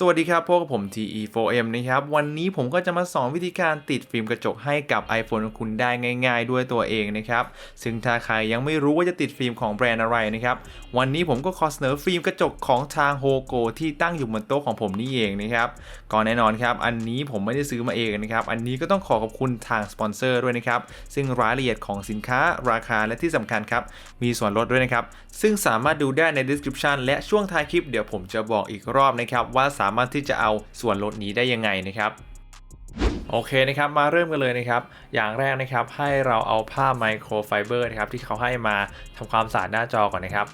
สวัสดีครับ พวกบผม TE4M นะครับ วันนี้ผมก็จะมาสอนวิธีการติดฟิล์มกระจกให้กับ iPhone ของคุณได้ง่ายๆ ด้วยตัวเองนะครับ ซึ่งถ้าใครยังไม่รู้ว่าจะติดฟิล์มของแบรนด์อะไรนะครับ วันนี้ผมก็ขอเสนอฟิล์มกระจกของทางโฮโกที่ตั้งอยู่บนโต๊ะของผมนี่เองนะครับก็แน่นอนครับ อันนี้ผมไม่ได้ซื้อมาเองนะครับ อันนี้ก็ต้องขอขอบคุณทางสปอนเซอร์ด้วยนะครับ ซึ่งรายละเอียดของสินค้าราคาและที่สำคัญครับ มีส่วนลดด้วยนะครับ ซึ่งสามารถดูได้ใน description และช่วงท้ายคลิปเดี๋ยวผมจะบอกอีกรอบนะครับว่าสามารถที่จะเอาส่วนลดนี้ได้ยังไงนะครับโอเคนะครับมาเริ่มกันเลยนะครับ อย่างแรกนะครับให้เราเอาผ้าไมโครไฟเบอร์นะครับที่เขาให้มาทำความสะอาดหน้าจอก่อนนะครับ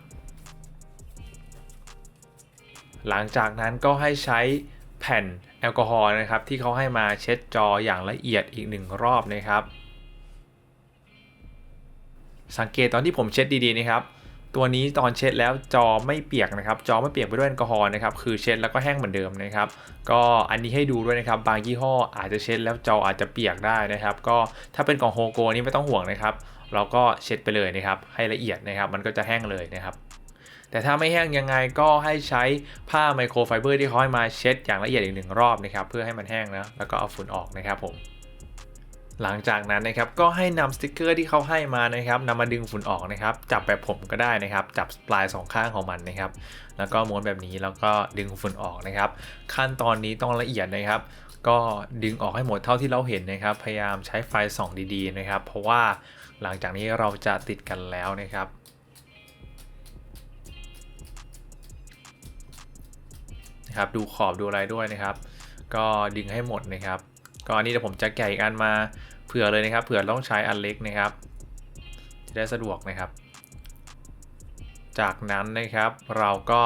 หลังจากนั้นก็ให้ใช้แผ่นแอลกอฮอล์นะครับ ที่เขาให้มาเช็ดจออย่างละเอียดอีกหนึ่งรอบนะครับ สังเกตตอนที่ผมเช็ดดีๆนะครับ ตัวนี้ตอนเช็ดแล้วจอไม่เปียกนะครับ จอไม่เปียกไปด้วยแอลกอฮอล์นะครับ คือเช็ดแล้วก็แห้งเหมือนเดิมนะครับ ก็อันนี้ให้ดูด้วยนะครับ บางยี่ห้ออาจจะเช็ดแล้วจออาจจะเปียกได้นะครับ ก็ถ้าเป็นของโฮโกนี่ไม่ต้องห่วงนะครับ เราก็เช็ดไปเลยนะครับ ให้ละเอียดนะครับ มันก็จะแห้งเลยนะครับแต่ถ้าไม่แห้งยังไงก็ให้ใช้ผ้าไมโครไฟเบอร์ที่เขาให้มาเช็ดอย่างละเอียดอีกหนึ่งรอบนะครับ เพื่อให้มันแห้งนะแล้วก็เอาฝุ่นออกนะครับผม หลังจากนั้นนะครับก็ให้นำสติกเกอร์ที่เขาให้มานะครับนำมาดึงฝุ่นออกนะครับจับแบบผมก็ได้นะครับจับปลายสองข้างของมันนะครับแล้วก็ม้วนแบบนี้แล้วก็ดึงฝุ่นออกนะครับ ขั้นตอนนี้ต้องละเอียดนะครับ ก็ดึงออกให้หมดเท่าที่เราเห็นนะครับ พยายามใช้ไฟส่องดีๆนะครับ เพราะว่าหลังจากนี้เราจะติดกันแล้วนะครับนะครับดูขอบดูอะไรด้วยนะครับ ก็ดึงให้หมดนะครับก็อันนี้เดี๋ยวผมจะแกะอีกอันมา ผื่อเลยนะครับเผื่อต้องใช้อันเล็กนะครับ จะได้สะดวกนะครับ จากนั้นนะครับเราก็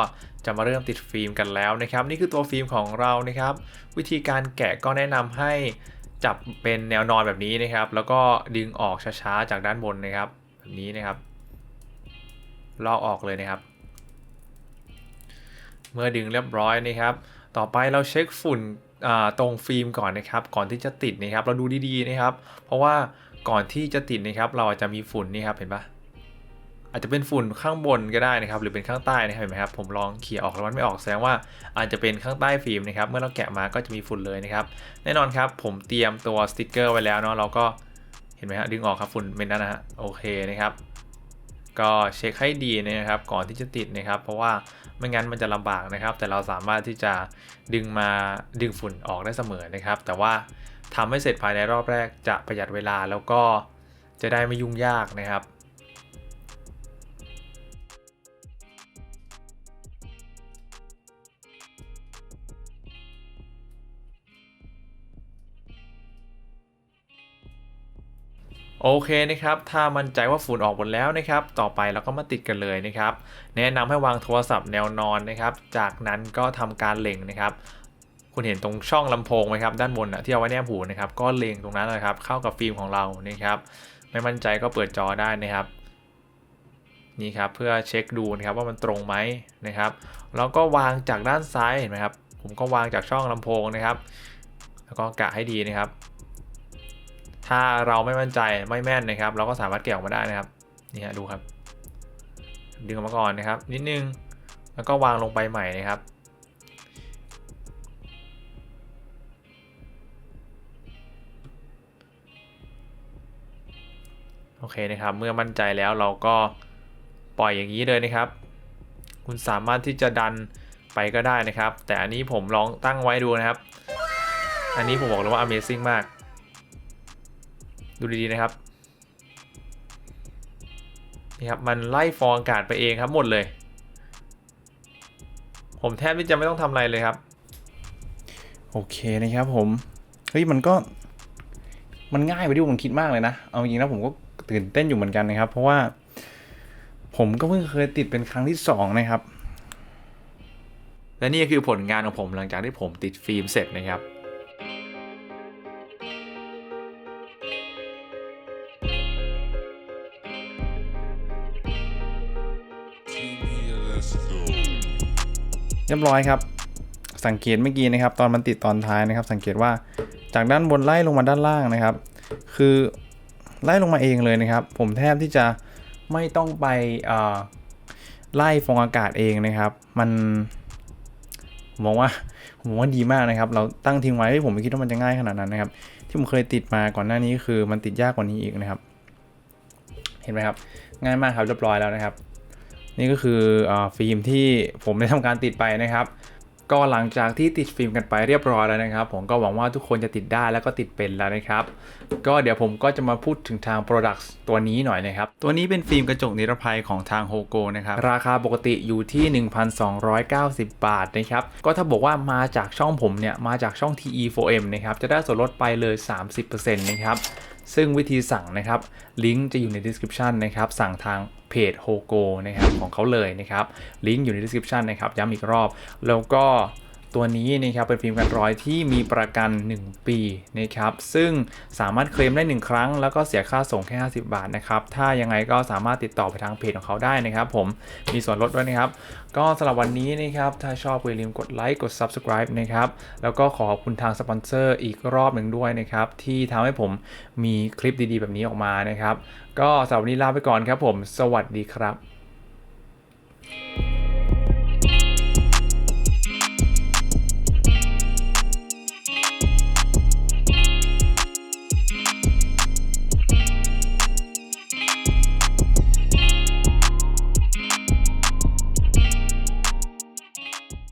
จะมาเริ่มติดฟิล์มกันแล้วนะครับ นี่คือตัวฟิล์มของเรานะครับ วิธีการแกะก็แนะนำให้จับเป็นแนวนอนแบบนี้นะครับ แล้วก็ดึงออกช้าๆจากด้านบนนะครับแบบนี้นะครับลอกออกเลยนะครับ เมื่อดึงเรียบร้อยนะครับ ต่อไปเราเช็คฝุ่น ตรงฟิล์มก่อนนะครับ ก่อนที่จะติดนะครับ เราดูดีๆนะครับ เพราะว่าก่อนที่จะติดนะครับ เราอาจจะมีฝุ่นนี่ครับเห็นปะอาจจะเป็นฝุ่นข้างบนก็ได้นะครับ หรือเป็นข้างใต้นะครับเห็นไหมครับผมลองเขี่ยออกแล้วมันไม่ออกแสดงว่าอาจจะเป็นข้างใต้ฟิล์มนะครับ เมื่อเราแกะมาก็จะมีฝุ่นเลยนะครับ แน่นอนครับผมเตรียมตัวสติกเกอร์ไว้แล้วเนาะเราก็เห็นไหมฮะดึงออกครับฝุ่นเป็นนั่นนะฮะโอเคนะครับ ก็เช็คให้ดีนะครับ ก่อนที่จะติดนะครับ เพราะว่า ไม่งั้นมันจะลำบากนะครับ แต่เราสามารถที่จะดึงมาดึงฝุ่นออกได้เสมอนะครับ แต่ว่าทำให้เสร็จภายในรอบแรกจะประหยัดเวลาแล้วก็จะได้ไม่ยุ่งยากนะครับ โอเคนะครับ ถ้ามั่นใจว่าฝุ่นออกหมดแล้วนะครับ ต่อไปเราก็มาติดกันเลยนะครับ แนะนำให้วางโทรศัพท์แนวนอนนะครับ จากนั้นก็ทำการเล็งนะครับ คุณเห็นตรงช่องลำโพงไหมครับ ด้านบนนะที่เอาไว้แนบหูนะครับ ก็เล็งตรงนั้นนะครับ เข้ากับฟิล์มของเรานะครับ ไม่มั่นใจก็เปิดจอได้นะครับ นี่ครับ เพื่อเช็คดูนะครับว่ามันตรงไหมนะครับ แล้วก็วางจากด้านซ้ายเห็นไหมครับ ผมก็วางจากช่องลำโพงนะครับ แล้วก็กะให้ดีนะครับ ถ้าเราไม่มั่นใจไม่แม่นนะครับ เราก็สามารถแกะออกมาได้นะครับนี่ฮะดูครับ ดึงออกมาก่อนนะครับ นิดนึงแล้วก็วางลงไปใหม่นะครับโอเคนะครับ เมื่อมั่นใจแล้วเราก็ปล่อยอย่างนี้เลยนะครับ คุณสามารถที่จะดันไปก็ได้นะครับ แต่อันนี้ผมลองตั้งไว้ดูนะครับ อันนี้ผมบอกเลยว่า Amazing มาก ดูดีๆนะครับนี่ครับมันไล่ฟองอากาศไปเองครับหมดเลย ผมแทบที่จะไม่ต้องทำอะไรเลยครับ โอเคนะครับผมเฮ้ยมันก็มันง่ายไปที่ผมคิดมากเลยนะ เอาจริงๆนะผมก็ตื่นเต้นอยู่เหมือนกันนะครับ เพราะว่า ผมก็เพิ่งเคยติดเป็นครั้งที่สองนะครับ และนี่ก็คือผลงานของผมหลังจากที่ผมติดฟิล์มเสร็จนะครับ เรียบร้อยครับ สังเกตเมื่อกี้นะครับ ตอนมันติดตอนท้ายนะครับ สังเกตว่าจากด้านบนไล่ลงมาด้านล่างนะครับ คือไล่ลงมาเองเลยนะครับ ผมแทบที่จะไม่ต้องไปไล่ฟองอากาศเองนะครับ มันผมมองว่าผมมองว่าดีมากนะครับ เราตั้งทิ้งไว้ผมไม่คิดว่ามันจะง่ายขนาดนั้นนะครับ ที่ผมเคยติดมาก่อนหน้านี้คือมันติดยากกว่านี้อีกนะครับ เห็นไหมครับ ง่ายมากครับเรียบร้อยแล้วนะครับ นี่ก็คืออาฟิล์มที่ผมได้ทำการติดไปนะครับ ก็หลังจากที่ติดฟิล์มกันไปเรียบร้อยแล้วนะครับ ผมก็หวังว่าทุกคนจะติดได้แล้วก็ติดเป็นแล้วนะครับ ก็เดี๋ยวผมก็จะมาพูดถึงทาง Products ตัวนี้หน่อยนะครับ ตัวนี้เป็นฟิล์มกระจกนิรภัยของทางโฮโกนะครับ ราคาปกติอยู่ที่ 1,290 บาทนะครับ ก็ถ้าบอกว่ามาจากช่องผมเนี่ย มาจากช่อง TE4M นะครับ จะได้ส่วนลดไปเลย 30%นะครับซึ่งวิธีสั่งนะครับ ลิงก์จะอยู่ใน description นะครับ สั่งทาง เพจโฮโกนะครับของเขาเลยนะครับลิงก์อยู่ใน description นะครับย้ำอีกรอบ แล้วก็ ตัวนี้นะครับเป็นฟิล์มกันร้อยที่มีประกัน 1 ปีนะครับซึ่งสามารถเคลมได้ 1 ครั้ง แล้วก็เสียค่าส่งแค่ 50 บาทนะครับถ้ายังไงก็สามารถติดต่อไปทางเพจของเขาได้นะครับ ผมมีส่วนลดด้วยนะครับ ก็สำหรับวันนี้นะครับถ้าชอบอย่าลืมกดไลค์กด Subscribe นะครับแล้วก็ขอขอบคุณทางสปอนเซอร์อีกรอบหนึ่งด้วยนะครับที่ทำให้ผมมีคลิปดีๆ แบบนี้ออกมานะครับ ก็สำหรับวันนี้ลาไปก่อนครับผม สวัสดีครับ